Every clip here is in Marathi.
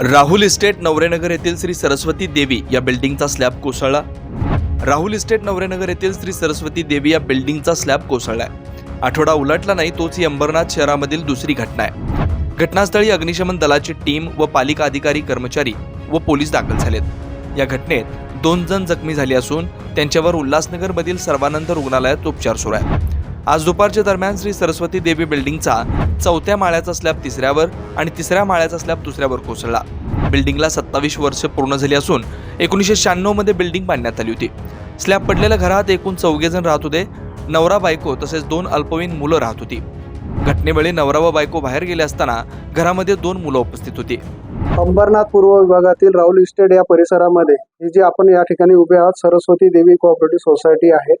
राहुल इस्टेट नवरेनगर येथील श्री सरस्वती देवी या बिल्डिंगचा स्लॅब कोसळला. राहुल इस्टेट नवरेनगर येथील श्री सरस्वती देवी या बिल्डिंगचा स्लॅब कोसळलाय. आठवडा उलटला नाही तोच ही अंबरनाथ शहरामधील दुसरी घटना आहे. घटनास्थळी अग्निशमन दलाची टीम व पालिका अधिकारी कर्मचारी व पोलीस दाखल झालेत. या घटनेत दोन जण जखमी झाले असून त्यांच्यावर उल्हासनगरमधील सर्वानंद रुग्णालयात उपचार सुरू आहे आज दुपारच्या दरम्यान श्री सरस्वती देवी बिल्डिंगचा चौथ्या माळ्याचा स्लॅब तिसऱ्यावर आणि तिसऱ्या माळ्याचा स्लॅब दुसऱ्यावर कोसळला. बिल्डिंगला सत्तावीस वर्ष पूर्ण झाली असून एकोणीसशे शहाण्णवमध्ये बिल्डिंग बांधण्यात आली होती. स्लॅब पडलेल्या घरात एकूण चौघे जण राहत होते. नवरा बायको तसेच दोन अल्पवयीन मुलं राहत होती. घटनेवेळी नवरा व बायको बाहेर गेले असताना घरामध्ये दोन मुलं उपस्थित होती. अंबरनाथ पूर्व विभागातील राहुल इस्टेट या परिसरामध्ये ही जी आपण या ठिकाणी उभे आहोत सरस्वती देवी कोऑपरेटिव्ह सोसायटी आहे.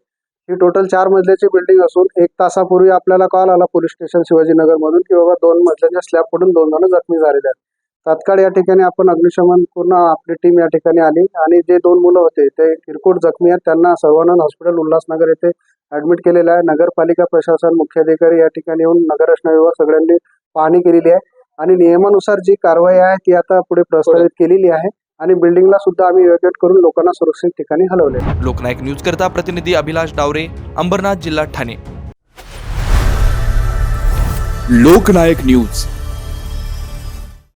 ही टोटल चार मजल्याची बिल्डिंग असून एक तासापूर्वी आपल्याला कॉल आला पोलीस स्टेशन शिवाजीनगर मधून की बाबा दोन मजल्याच्या स्लॅब पडून दोन जण जखमी झालेले आहेत. तात्काळ या ठिकाणी आपण अग्निशमन पूर्ण आपली टीम या ठिकाणी आली आणि जे दोन मुलं होते ते किरकोळ जखमी आहेत. त्यांना सर्वानंद हॉस्पिटल उल्हासनगर येथे ऍडमिट केलेलं आहे. नगरपालिका प्रशासन मुख्याधिकारी या ठिकाणी येऊन नगररचना विभाग सगळ्यांनी पाहणी केलेली आहे. आणि नियमानुसार जी कारवाई आहे ती आता पुढे प्रस्तावित केलेली आहे. आणि बिल्डिंगला सुद्धा आम्ही इव्हॅक्युएट करून लोकांना सुरक्षित ठिकाणी हलवले. लोकनायक न्यूज करता प्रतिनिधी अभिलाष डावरे अंबरनाथ जिल्हा ठाणे. लोकनायक न्यूज.